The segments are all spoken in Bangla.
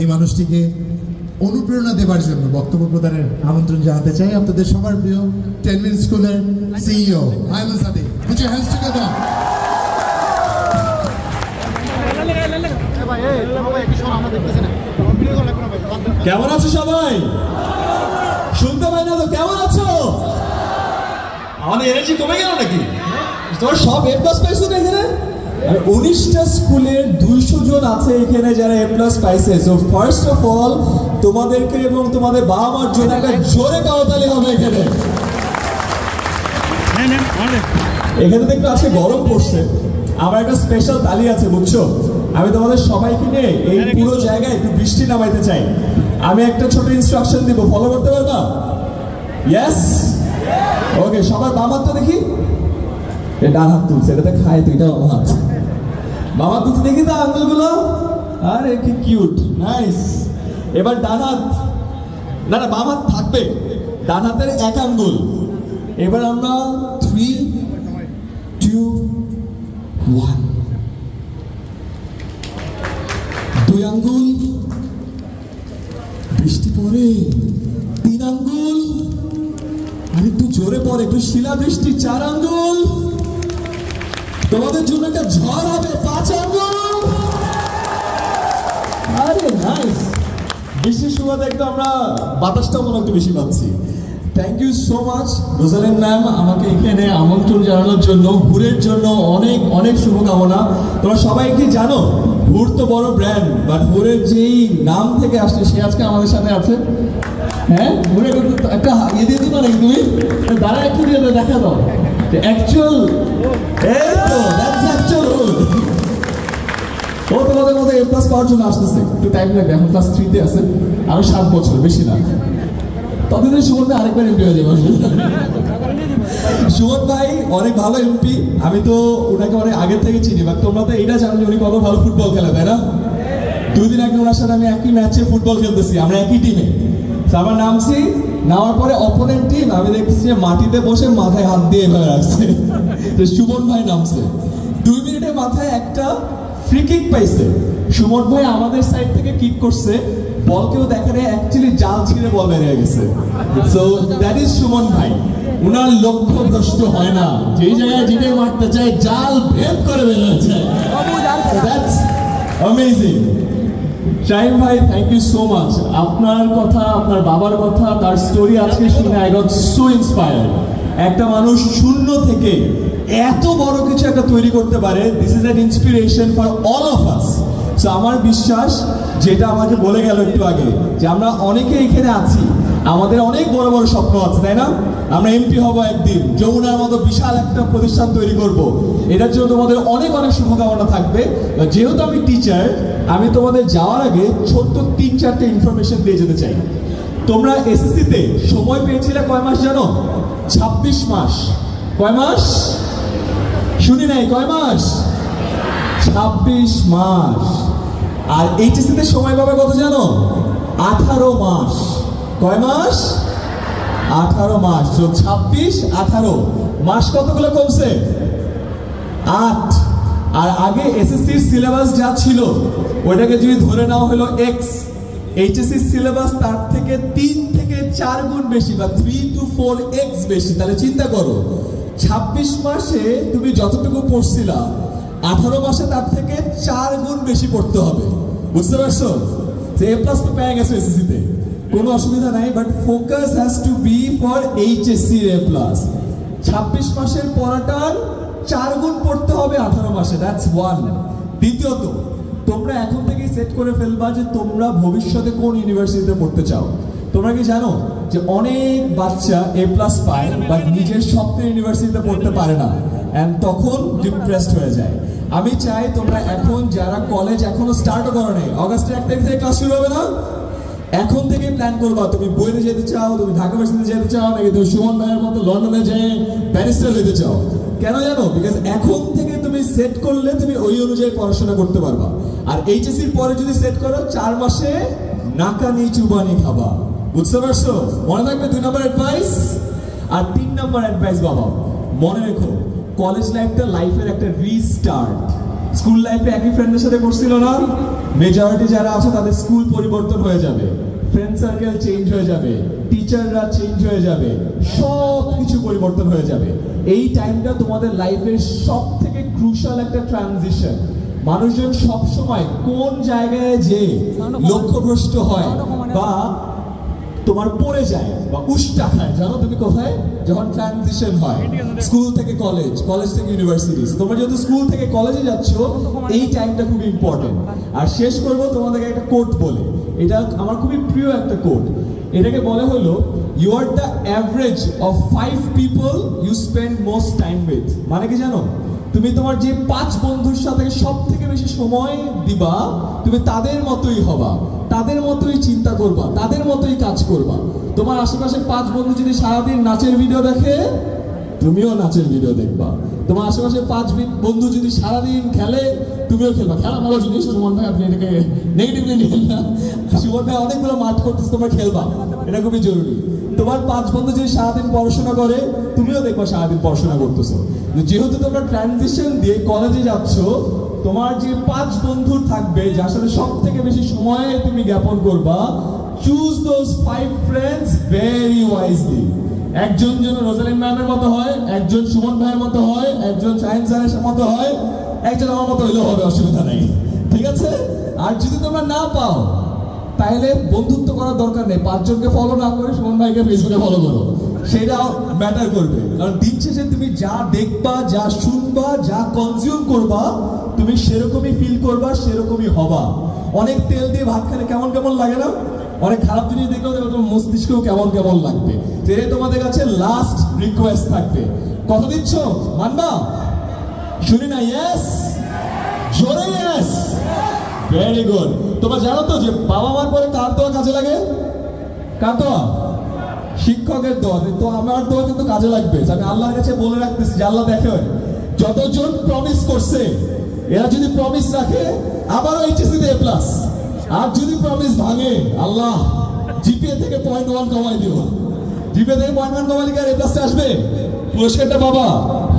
এই মানুষটিকে অনুপ্রেরণা দেবার জন্য বক্তব্য প্রদানের আমন্ত্রণ জানাতে চাই আপনাদের সবার প্রিয় টেন মিনিট স্কুলের CEO Ayman Sadiq your hands together. কেমন আছো সবাই? শুনতে পাই না তো, কেমন আছো? আমাদের এনার্জি কমে গেল নাকি? তোর সব এ প্লাস পাইছো না এখানে? আর উনিশটা স্কুলের দুইশো জন আছে এখানে যারা এ প্লাস পাইছে। সো ফার্স্ট অফ অল তোমাদেরকে এবং তোমাদের বাবা মার জন্য একটা জোরে কাওতালি হবে এখানে। এখানে তো একটু আজকে গরম পড়ছে। আমার একটা স্পেশাল তালি আছে বুঝছ? আমি তোমাদের সবাইকে নিয়ে এই পুরো জায়গায় একটু বৃষ্টি নামাইতে চাই। আমি একটা ছোট ইনস্ট্রাকশন দিব। ফলো করতে পারবা? ইয়েস ওকে সবার বাম হাতটা দেখি। ডান হাত তুলছে এটাতে খায় তো এটা বাম হাত। হাত তুলছে দেখি তো আঙ্গুলগুলো। আরে, কি কিউট নাইস এবার ডান হাত না না হাত থাকবে। ডান হাতের এক আঙ্গুল। এবার আমরা থ্রি টু ওয়ান দুই আঙ্গুল। বৃষ্টি পড়ে। তিন আঙ্গুল। আর, একটু জোরে পড়ে। একটু শিলা বৃষ্টি চার আঙ্গুল। তোমাদের জন্য একটা ঝড় হবে পাঁচ আঙ্গুল আরে নাইস সুবাদে একটু আমরা বাতাসটা মনে একটু বেশি পাচ্ছি। Thank you so much Rozalin ma'am আমাকে এখানে আমন্ত্রণ জানানোর জন্য হুরের জন্য অনেক অনেক শুভকামনা। তোমরা সবাই কি জানো হুর তো বড় ব্র্যান্ড বাট হুরের যেই নাম থেকে আসছে, সে আজকে আমাদের সাথে আছে। হ্যাঁ? হুরের একটু- ইয়ে দিয়ে দিবা নাকি তুমি? দাঁড়া একটু দিয়ে দেখা দাও। অ্যাকচুয়াল পাওয়ার জন্য আসতেছে। একটু টাইম লাগবে, এখন ক্লাস থ্রিতে আছে। আরও সাত বছর, বেশি না। ততদিন আরেকবার এমপি হয়ে যাবে। ভাই অনেক ভালো এমপি আমি তো ওনাকে অনেক আগে থেকে চিনি তোমরা তো এটা জানো যে উনি কত ভালো ফুটবল খেলে, তাই না? দুই দিন আগে ওনার সাথে আমি একই ম্যাচে ফুটবল খেলতেছি, আমরা একই টিমে আমার নামছি, নামার পরে অপোনেন্ট টিম আমি দেখছি যে মাটিতে বসে মাথায় হাত দিয়ে এভাবে রাখছে। সুমন ভাই নামছে। দুই মিনিটের মাথায় একটা ফ্রি কিক পাইছে। সুমন ভাই আমাদের সাইড থেকে কিক করছে বল কেউ দেখে নেই অ্যাকচুয়ালি জাল ছিঁড়ে বল বেরিয়ে গেছে। সো দ্যাট ইজ সুমন ভাই। উনার লক্ষ্য ভ্রষ্ট হয় না। যেই জায়গায় যেটাই মারতে চায়, জাল ভেদ করে বেরোচ্ছে দ্যাটস অ্যামেজিং শাহিন ভাই থ্যাংক ইউ সো মাচ আপনার কথা, আপনার বাবার কথা, তার স্টোরি আজকে শুনে আই গট সো ইন্সপায়ার্ড একটা মানুষ শূন্য থেকে এত বড় কিছু একটা তৈরি করতে পারে this is an inspiration for all of us so আমার বিশ্বাস, যেটা আমাকে বলে গেল একটু আগে, যে আমরা অনেকে এখানে আছি, আমাদের অনেক বড় বড় স্বপ্ন আছে, তাই না? আমরা এমপি হব একদিন, যমুনার মতো বিশাল একটা প্রতিষ্ঠান তৈরি করব। এটার জন্য তোমাদের অনেক অনেক শুভকামনা থাকবে। যেহেতু আমি টিচার আমি তোমাদের যাওয়ার আগে ছোট্ট তিন চারটে ইনফরমেশন দিয়ে যেতে চাই। তোমরা এসএসসিতে সময় পেয়েছিলে কয় মাস জানো? ছাব্বিশ মাস। কয় মাস? শুনি নাই, কয় মাস? ছাব্বিশ মাস। আর এইচএসসিতে সময় পাবে কত জানো? আঠারো মাস। কয় মাস? আঠারো মাস। তো ছাব্বিশ, আঠারো। মাস কতগুলো কমছে? আট। আর আগে এসএসসির সিলেবাস যা ছিল, ওইটাকে যদি ধরে নেওয়া হলো এক্স এইচএসসির সিলেবাস তার থেকে তিন থেকে চার গুণ বেশি বা থ্রি টু ফোর এক্স বেশি। তাহলে চিন্তা করো, ছাব্বিশ মাসে তুমি যতটুকু পড়ছিলা, আঠারো মাসে তার থেকে চার গুণ বেশি পড়তে হবে। বুঝতে পারছ? যে এ প্লাস তো পেয়ে গেছো এসএসসিতে কোনো অসুবিধা নাই but focus has to be for HSC A plus ছাব্বিশ মাসের পড়াটার চার গুণ পড়তে হবে আঠারো মাসে দ্যাটস ওয়ান দ্বিতীয়ত, তোমরা এখন থেকেই সেট করে ফেলবা যে তোমরা ভবিষ্যতে কোন ইউনিভার্সিটিতে পড়তে চাও। তোমরা কি জানো যে অনেক বাচ্চা এ প্লাস পায় বাট নিজের স্বপ্নের ইউনিভার্সিটিতে পড়তে পারে না অ্যান্ড তখন ডিপ্রেসড হয়ে যায়। আমি চাই তোমরা এখন যারা কলেজ এখনও স্টার্টও করো নেই অগাস্টের এক তারিখ থেকে ক্লাস শুরু হবে না? এখন থেকে প্ল্যান করবা, তুমি বইতে যেতে চাও, তুমি ঢাকা ভার্সিটিতে যেতে চাও, নাকি তুমি সুমন ভাইয়ের মতো লন্ডনে যেয়ে ব্যারিস্টার হতে চাও? কেন জানো? বিকজ এখন থেকে তুমি সেট করলে তুমি ওই অনুযায়ী পড়াশোনা করতে পারবা। আর এইচএসসির পরে যদি সেট করো, চার মাসে নাকানি চুবানি খাবা। বুঝতে পারছ? মনে থাকবে দুই নম্বর অ্যাডভাইস আর তিন নম্বর অ্যাডভাইস বাবা। মনে রেখো কলেজ লাইফটা লাইফের একটা রিস্টার্ট স্কুল লাইফে একই ফ্রেন্ডের সাথে করছিল না? মেজরিটি যারা আছে, তাদের স্কুল পরিবর্তন হয়ে যাবে। ফ্রেন্ড সার্কেল চেঞ্জ হয়ে যাবে। টিচাররা চেঞ্জ হয়ে যাবে। সব কিছু পরিবর্তন হয়ে যাবে। এই টাইমটা তোমাদের লাইফের সব থেকে ক্রুশাল একটা ট্রানজিশন মানুষজন সব সময় কোন জায়গায় যে লক্ষ্যভ্রষ্ট হয় বা তোমার পড়ে যায় বা উষ্টা খায়, জানো তুমি কোথায়? যখন ট্রানজিশন হয় স্কুল থেকে কলেজ কলেজ থেকে ইউনিভার্সিটি তোমরা যেহেতু স্কুল থেকে কলেজে যাচ্ছ, এই টাইমটা খুব ইম্পর্টেন্ট আর শেষ করব তোমাদেরকে একটা কোট বলে। এটা আমার খুবই প্রিয় একটা কোট এটাকে বলে হলো you are the average of five people you spend most time with মানে কি জানো? তুমি তোমার যে পাঁচ বন্ধুর সাথে সব থেকে বেশি সময় দিবা, তুমি তাদের মতোই হবা, তাদের মতোই চিন্তা করবা, তাদের মতোই কাজ করবা। তোমার আশেপাশে পাঁচ বন্ধু যদি সারাদিন নাচের ভিডিও দেখে, তুমিও নাচের ভিডিও দেখবা। তোমার আশেপাশে পাঁচ বন্ধু যদি সারাদিন খেলে, তুমিও খেলবা। খেলা ভালো জিনিস সুমন ভাই, আপনি এটাকে নেগেটিভলি নিবেন না। সুমন ভাই, অনেকগুলো মাঠ করতেছে, তোমরা খেলবা। এটা খুবই জরুরি। তোমার পাঁচ বন্ধু যদি সারাদিন পড়াশোনা করে, তুমিও দেখবা সারাদিন পড়াশোনা করতেছো। যেহেতু তোমরা ট্রানজিশন দিয়ে কলেজে যাচ্ছ, তোমার যে পাঁচ বন্ধু থাকবে, যার সাথে সব থেকে বেশি সময় তুমি জ্ঞাপন করবা choose those five friends very wisely একজন যেন রোজালিন ম্যামের মতো হয়, একজন সুমন ভাইয়ের মতো হয়, একজন সায়েন্স স্যারের মতো হয়, একজন আমার মতো হইলেও হবে, অসুবিধা নেই। ঠিক আছে? আর যদি তোমরা না পাও তাহলে বন্ধুত্ব করার দরকার নেই। পাঁচজনকে ফলো না করে সুমন ভাইকে ফেসবুকে ফলো করো। সেটাও ম্যাটার করবে। কারণ দিন শেষে তুমি যা দেখবা, যা শুনবা, যা কনজিউম করবা, তুমি সেরকমই ফিল করবা, সেরকমই হবা। অনেক তেল দিয়ে ভাত খেলে কেমন কেমন লাগে না? অনেক খারাপ জিনিস দেখলেও তোমার মস্তিষ্কেও কেমন কেমন লাগবে। তো এটাই তোমাদের কাছে লাস্ট রিকোয়েস্ট থাকবে। কথা দিচ্ছ? মানবা? শুনি না ইয়েস জোরে ইয়েস ভেরি গুড তোমরা জানো তো যে বাবা মার পরে কার দোয়া কাজে লাগে? কার দোয়া? শিক্ষকের দোয়া। তো আমার দোয়া কিন্তু কাজে লাগবে। তো আমি আল্লাহর কাছে বলে রাখতেছি যে, আল্লাহ দেখেন, যতজন প্রমিস করছে, এরা যদি প্রমিস রাখে, আবারও এইচএসসি তে প্লাস আর যদি প্রমিস ভাঙে, আল্লাহ জিপিএ থেকে পয়েন্ট ওয়ান কমাই দিব জিপিএ থেকে পয়েন্ট ওয়ান কমালে কি আর এ প্লাসটা আসবে? পুরস্কারটা বাবা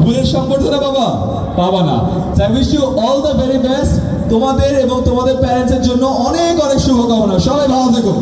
ভুলের সম্বর্ধনা বাবা পাবা না। I wish you all the very best তোমাদের এবং তোমাদের প্যারেন্টসের জন্য অনেক অনেক শুভকামনা। সবাই ভালো থেকো।